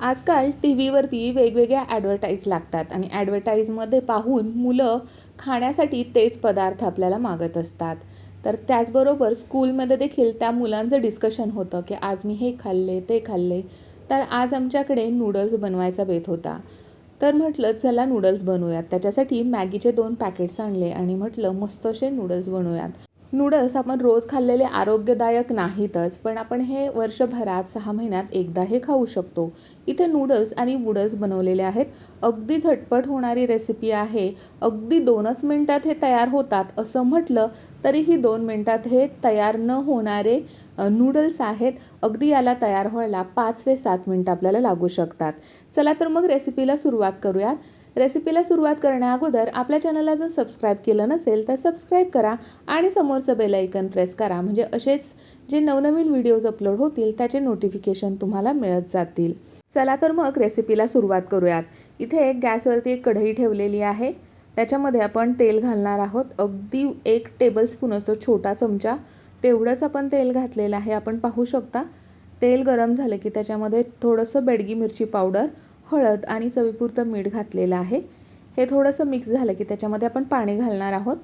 आजकाल टी व्हीवरती वेगवेगळ्या ॲडव्हर्टाईज लागतात आणि ॲडव्हर्टाईजमध्ये पाहून मुलं खाण्यासाठी तेच पदार्थ आपल्याला मागत असतात. तर त्याचबरोबर स्कूलमध्ये देखील त्या मुलांचं डिस्कशन होतं की आज मी हे खाल्ले ते खाल्ले. तर आज आमच्याकडे नूडल्स बनवायचा बेत होता. तर म्हटलं चला नूडल्स बनवूयात. त्याच्यासाठी मॅगीचे दोन पॅकेट्स आणले आणि म्हटलं मस्त असे नूडल्स बनवूयात. नूडल्स आपण रोज खाल्लेले आरोग्यदायक नाहीतच पण आपण हे वर्षभरात सहा महिन्यात एकदा हे खाऊ शकतो. इथे नूडल्स आणि वूडल्स बनवलेले आहेत. अगदी झटपट होणारी रेसिपी आहे. अगदी दोनच मिनटात हे तयार होतात असं म्हटलं तरीही दोन मिनटात हे तयार न होणारे नूडल्स आहेत. अगदी याला तयार व्हायला पाच ते सात मिनटं आपल्याला लागू शकतात. चला तर मग रेसिपीला सुरुवात करूयात. रेसिपीला सुरुवात करण्या अगोदर आपल्या चॅनलला जर सबस्क्राईब केलं नसेल तर सबस्क्राईब करा आणि समोरचं बेल आयकन प्रेस करा. म्हणजे असेच जे नवनवीन व्हिडिओज अपलोड होतील त्याचे नोटिफिकेशन तुम्हाला मिळत जातील. चला तर मग रेसिपीला सुरुवात करूयात. इथे गॅसवरती एक कढई ठेवलेली आहे. त्याच्यामध्ये आपण तेल घालणार आहोत. अगदी एक टेबलस्पून असतो छोटा चमचा. तेवढंच आपण तेल घातलेलं आहे. आपण पाहू शकता तेल गरम झालं की त्याच्यामध्ये थोडंसं बेडगी मिरची पावडर हळद आणि चवीपुरतं मीठ घातलेलं आहे. हे थोडंसं मिक्स झालं की त्याच्यामध्ये आपण पाणी घालणार आहोत.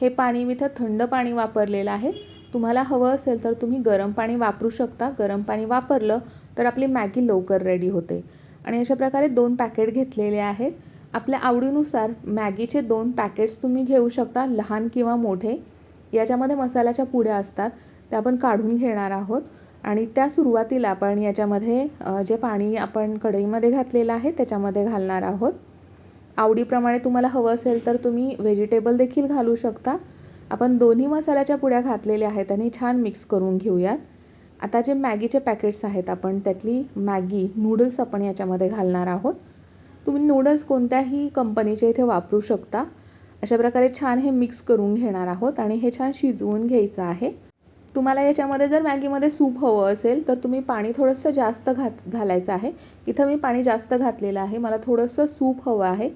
हे पाणी मी इथं थंड पाणी वापरलेलं आहे. तुम्हाला हवं असेल तर तुम्ही गरम पाणी वापरू शकता. गरम पाणी वापरलं तर आपली मॅगी लवकर रेडी होते. आणि अशा प्रकारे दोन पॅकेट घेतलेले आहेत. आपल्या आवडीनुसार मॅगीचे दोन पॅकेट्स तुम्ही घेऊ शकता लहान किंवा मोठे. याच्यामध्ये मसाल्याच्या पुड्या असतात त्या आपण काढून घेणार आहोत. आणि त्या सुरुवातीला आपण याच्यामध्ये जे पाणी आपण कढईमध्ये घातलेलं आहे त्याच्यामध्ये घालणार आहोत. आवडीप्रमाणे तुम्हाला हवं असेल तर तुम्ही व्हेजिटेबल देखील घालू शकता. आपण दोन्ही मसाल्याच्या पुड्या घातलेल्या आहेत आणि छान मिक्स करून घेऊयात. आता जे मॅगीचे पॅकेट्स आहेत आपण त्यातली मॅगी नूडल्स आपण याच्यामध्ये घालणार आहोत. तुम्ही नूडल्स कोणत्याही कंपनीचे इथे वापरू शकता. अशा प्रकारे छान हे मिक्स करून घेणार आहोत आणि हे छान शिजवून घ्यायचं आहे. तुम्हाला याच्यामध्ये जर मॅगीमध्ये सूप हवं असेल तर तुम्ही पाणी थोडंसं जास्त घात घालायचं आहे. इथं मी पाणी जास्त घातलेलं आहे. मला थोडंसं सूप हवं आहे.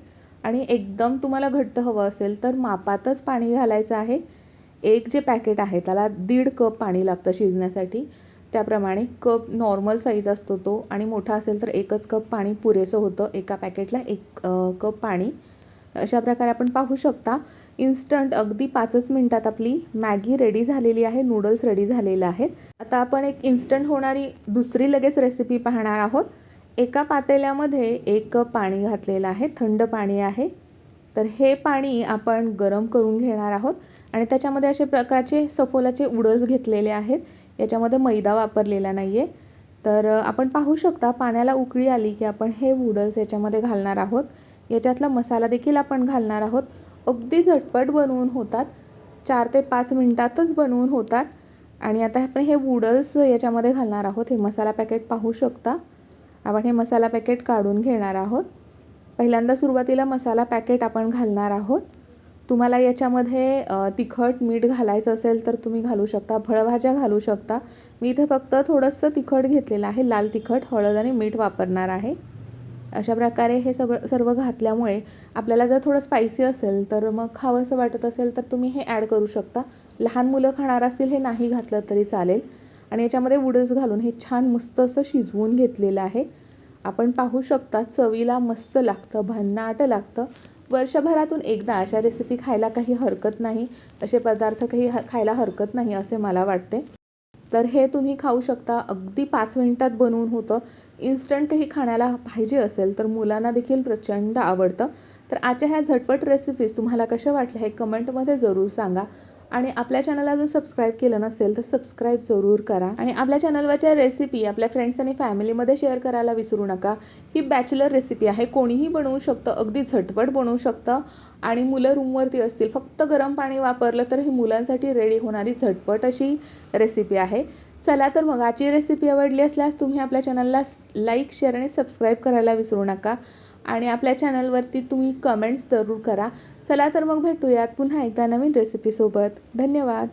आणि एकदम तुम्हाला घट्ट हवं असेल तर मापातच पाणी घालायचं आहे. एक जे पॅकेट आहे त्याला दीड कप पाणी लागतं शिजण्यासाठी. त्याप्रमाणे कप नॉर्मल साईज असतो तो. आणि मोठा असेल तर एकच कप पाणी पुरेसं होतं. एका पॅकेटला एक कप पाणी. अशा प्रकारे आपण पाहू शकता. इन्स्टंट अगदी पाचच मिनटात आपली मॅगी रेडी झालेली आहे नूडल्स रेडी झालेले आहेत. आता आपण एक इन्स्टंट होणारी दुसरी लगेच रेसिपी पाहणार आहोत. एका पातेल्यामध्ये एक कप पाणी घातलेलं आहे थंड पाणी आहे. तर हे पाणी आपण गरम करून घेणार आहोत. आणि त्याच्यामध्ये असे प्रकारचे सफोलाचे उडस घेतलेले आहेत. याच्यामध्ये मैदा वापरलेला नाही आहे तर आपण पाहू शकता पाण्याला उकळी आली की आपण हे उडल्स याच्यामध्ये घालणार आहोत. याच्यातला मसाला देखील आपण घालणार आहोत. अगदी झटपट बनवून होतात. चार ते पाच मिनटातच बनवून होतात. आणि आता आपण हे वूडल्स याच्यामध्ये घालणार आहोत. हे मसाला पॅकेट पाहू शकता. आपण हे मसाला पॅकेट काढून घेणार आहोत. पहिल्यांदा सुरुवातीला मसाला पॅकेट आपण घालणार आहोत. तुम्हाला याच्यामध्ये तिखट मीठ घालायचं असेल तर तुम्ही घालू शकता. फळभाज्या घालू शकता. मी इथे फक्त थोडंसं तिखट घेतलेलं आहे. लाल तिखट हळद आणि मीठ वापरणार आहे. अशा प्रकारे हे सगळं सर्व घातल्यामुळे आपल्याला जर थोडं स्पायसी असेल तर मग खावंसं वाटत असेल तर तुम्ही हे ॲड करू शकता. लहान मुलं खाणार असतील हे नाही घातलं तरी चालेल. आणि याच्यामध्ये वूडल्स घालून हे छान मस्त असं शिजवून घेतलेलं आहे. आपण पाहू शकता चवीला मस्त लागतं भन्नाट लागतं. वर्षभरातून एकदा अशा रेसिपी खायला काही हरकत नाही. असे पदार्थ काही ह खायला हरकत नाही असे मला वाटते. तर हे तुम्ही खाऊ शकता. अगदी पाच मिनिटात बनवून होतं. इन्स्टंट काही खाण्याला पाहिजे असेल तर मुलांना देखील प्रचंड आवडतं. तर आजच्या ह्या झटपट रेसिपीज तुम्हाला कशा वाटल्या हे कमेंटमध्ये जरूर सांगा. आणि आपल्या चॅनलला जर सबस्क्राईब केलं नसेल तर सबस्क्राईब जरूर करा. आणि आपल्या चॅनलवरच्या रेसिपी आपल्या फ्रेंड्स आणि फॅमिलीमध्ये शेअर करायला विसरू नका. ही बॅचलर रेसिपी आहे. कोणीही बनवू शकतं. अगदी झटपट बनवू शकतं. आणि मुलं रूमवरती असतील फक्त गरम पाणी वापरलं तर ही मुलांसाठी रेडी होणारी झटपट अशी रेसिपी आहे. चला तर मग आजची रेसिपी आवडली असल्यास तुम्ही आपल्या चॅनलला लाईक शेअर आणि सबस्क्राईब करायला विसरू नका. आणि आपल्या चॅनलवरती तुम्ही कमेंट्स जरूर करा. चला तर मग भेटूयात पुन्हा एकदा नवीन रेसिपीसोबत धन्यवाद.